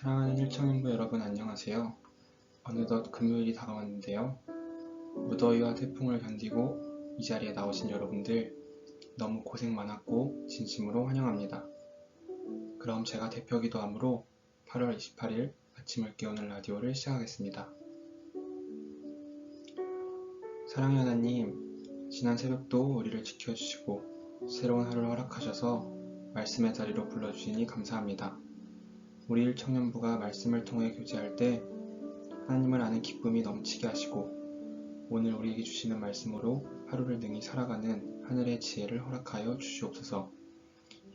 사랑하는 일청년부 여러분 안녕하세요. 어느덧 금요일이 다가왔는데요. 무더위와 태풍을 견디고 이 자리에 나오신 여러분들 너무 고생 많았고 진심으로 환영합니다. 그럼 제가 대표 기도 함으로 8월 28일 아침을 깨우는 라디오를 시작하겠습니다. 사랑의 하나님, 지난 새벽도 우리를 지켜주시고 새로운 하루를 허락하셔서 말씀의 자리로 불러주시니 감사합니다. 우리 일청년부가 말씀을 통해 교제할 때 하나님을 아는 기쁨이 넘치게 하시고 오늘 우리에게 주시는 말씀으로 하루를 능히 살아가는 하늘의 지혜를 허락하여 주시옵소서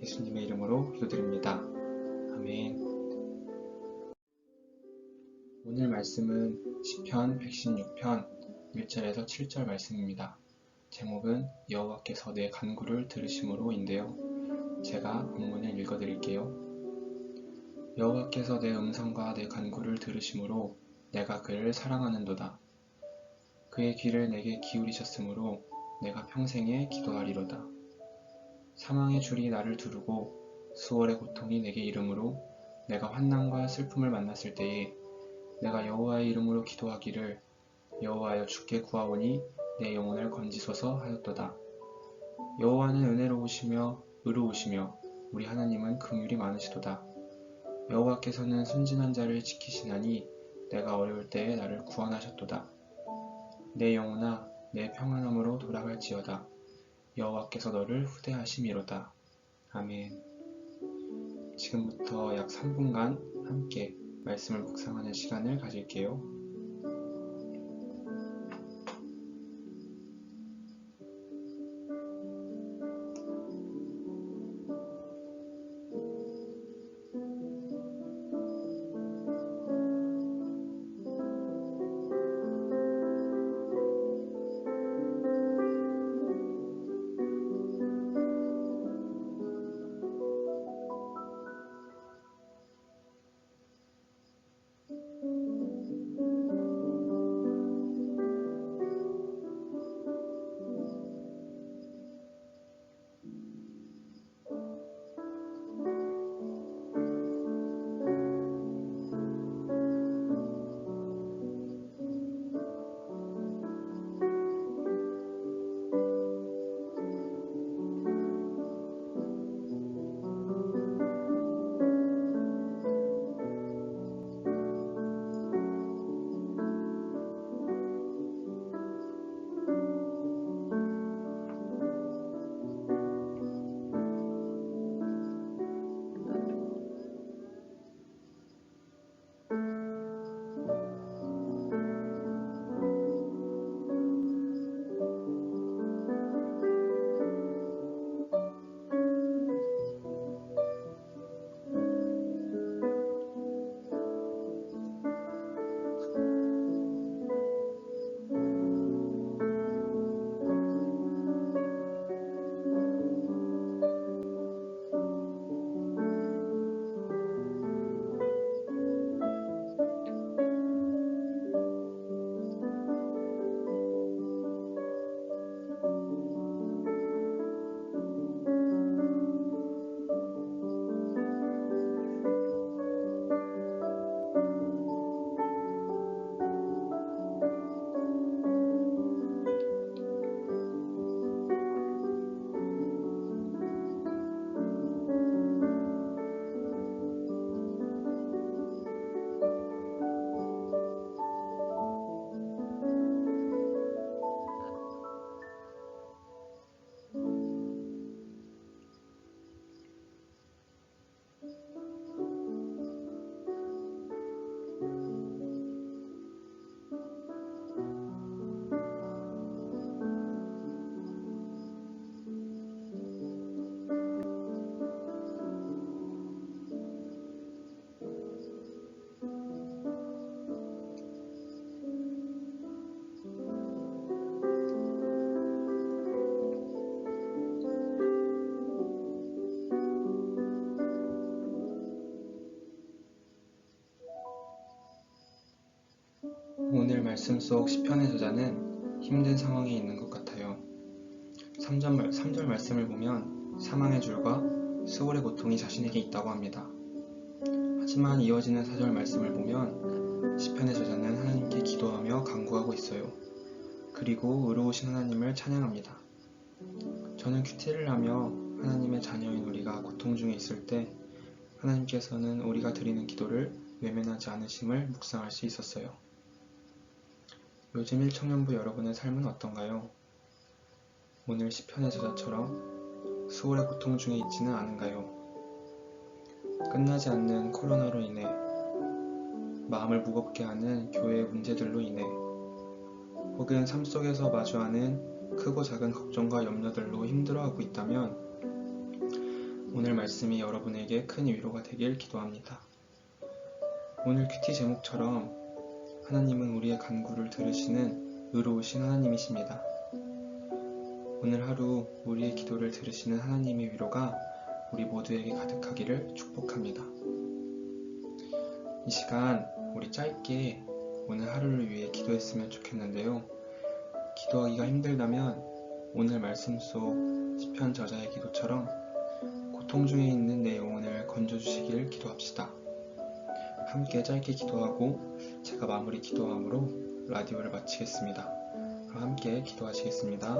예수님의 이름으로 기도드립니다. 아멘 오늘 말씀은 시편 116편 1절에서 7절 말씀입니다. 제목은 여호와께서 내 간구를 들으심으로인데요. 제가 본문을 읽어드릴게요. 여호와께서 내 음성과 내 간구를 들으심으로 내가 그를 사랑하는도다. 그의 귀를 내게 기울이셨으므로 내가 평생에 기도하리로다. 사망의 줄이 나를 두르고 수월의 고통이 내게 이름으로 내가 환난과 슬픔을 만났을 때에 내가 여호와의 이름으로 기도하기를 여호와여 주께 구하오니 내 영혼을 건지소서 하였도다. 여호와는 은혜로우시며 의로우시며 우리 하나님은 긍휼이 많으시도다. 여호와께서는 순진한 자를 지키시나니 내가 어려울 때에 나를 구원하셨도다. 내 영혼아 내 평안함으로 돌아갈지어다. 여호와께서 너를 후대하심이로다. 아멘. 지금부터 약 3분간 함께 말씀을 묵상하는 시간을 가질게요. 말씀 속 시편의 저자는 힘든 상황에 있는 것 같아요. 3절, 3절 말씀을 보면 사망의 줄과 수월의 고통이 자신에게 있다고 합니다. 하지만 이어지는 4절 말씀을 보면 시편의 저자는 하나님께 기도하며 간구하고 있어요. 그리고 의로우신 하나님을 찬양합니다. 저는 큐티를 하며 하나님의 자녀인 우리가 고통 중에 있을 때 하나님께서는 우리가 드리는 기도를 외면하지 않으심을 묵상할 수 있었어요. 요즘 1청년부 여러분의 삶은 어떤가요? 오늘 시편의 저자처럼 수월의 고통 중에 있지는 않은가요? 끝나지 않는 코로나로 인해 마음을 무겁게 하는 교회의 문제들로 인해 혹은 삶 속에서 마주하는 크고 작은 걱정과 염려들로 힘들어하고 있다면 오늘 말씀이 여러분에게 큰 위로가 되길 기도합니다. 오늘 큐티 제목처럼 하나님은 우리의 간구를 들으시는 의로우신 하나님이십니다. 오늘 하루 우리의 기도를 들으시는 하나님의 위로가 우리 모두에게 가득하기를 축복합니다. 이 시간 우리 짧게 오늘 하루를 위해 기도했으면 좋겠는데요. 기도하기가 힘들다면 오늘 말씀 속 시편 저자의 기도처럼 고통 중에 있는 내 영혼을 건져주시길 기도합시다. 함께 짧게 기도하고 제가 마무리 기도함으로 라디오를 마치겠습니다. 그럼 함께 기도하시겠습니다.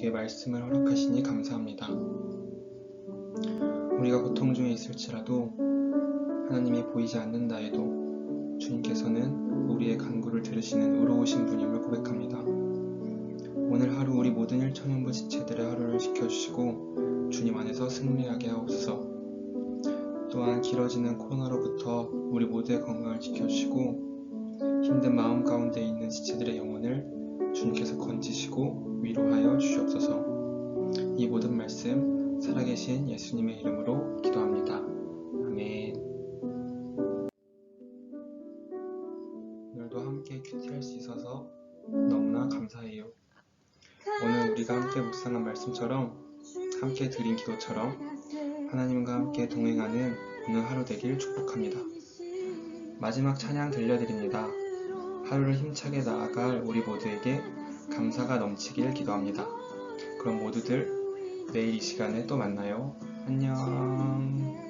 우리에게 말씀을 허락하시니 감사합니다. 우리가 고통 중에 있을지라도 하나님이 보이지 않는다 해도 주님께서는 우리의 간구를 들으시는 의로우신 분임을 고백합니다. 오늘 하루 우리 모든 일천연부 지체들의 하루를 지켜주시고 주님 안에서 승리하게 하옵소서. 또한 길어지는 코로나로부터 우리 모두의 건강을 지켜주시고 힘든 마음 가운데 있는 지체들의 영혼을 주님께서 건지시고 위로하여 주시옵소서. 이 모든 말씀 살아계신 예수님의 이름으로 기도합니다. 아멘. 오늘도 함께 큐티할 수 있어서 너무나 감사해요. 오늘 우리가 함께 묵상한 말씀처럼 함께 드린 기도처럼 하나님과 함께 동행하는 오늘 하루 되길 축복합니다. 마지막 찬양 들려드립니다. 하루를 힘차게 나아갈 우리 모두에게 감사가 넘치길 기도합니다. 그럼 모두들 내일 이 시간에 또 만나요. 안녕.